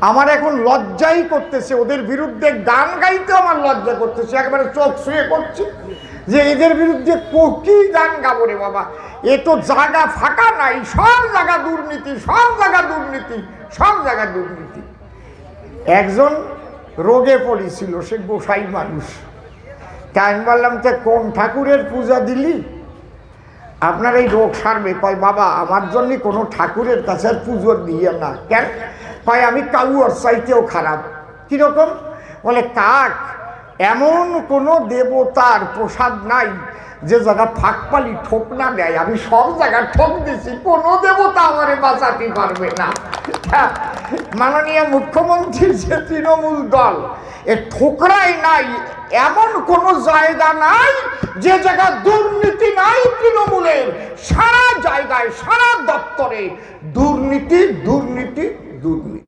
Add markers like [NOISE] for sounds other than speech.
আমার এখন লজ্জাই করতেছে, ওদের বিরুদ্ধে গান গাইতে আমার লজ্জা করতেছে, একেবারে চোখ শুয়ে করছে যে এদের বিরুদ্ধে ক- গান গাবো রে বাবা। এ তো জায়গা ফাঁকা নাই, সব জায়গা দুর্নীতি, সব জায়গা দুর্নীতি, সব জায়গা দুর্নীতি। একজন রোগে পড়েছিল, সে গোসাই মানুষ। তা আমি বললাম, তো কোন ঠাকুরের পূজা দিলি? আপনার এই রোগ সারবে। কয়, বাবা, আমার জন্য কোনো ঠাকুরের কাছে আর পুজো দিয়ে না। কেন? কয় আমি কাউয়ার চাইতেও খারাপ। কীরকম? বলে কাক এমন কোনো দেবতার প্রসাদ নাই যে জায়গা ফাঁক পালি ঠোক না দেয় আমি সব জায়গা ঠোক দিছি কোনো দেবতা আমারে বাঁচাতে পারবে না। হ্যাঁ, [LAUGHS] মাননীয় মুখ্যমন্ত্রীর যে তৃণমূল দল এ ঠোকরাই নাই এমন কোনো জায়গা নাই যে জায়গা দুর্নীতি নাই তৃণমূলের। সারা জায়গায় সারা দপ্তরে দুর্নীতি দুর্নীতি দুর্নীতি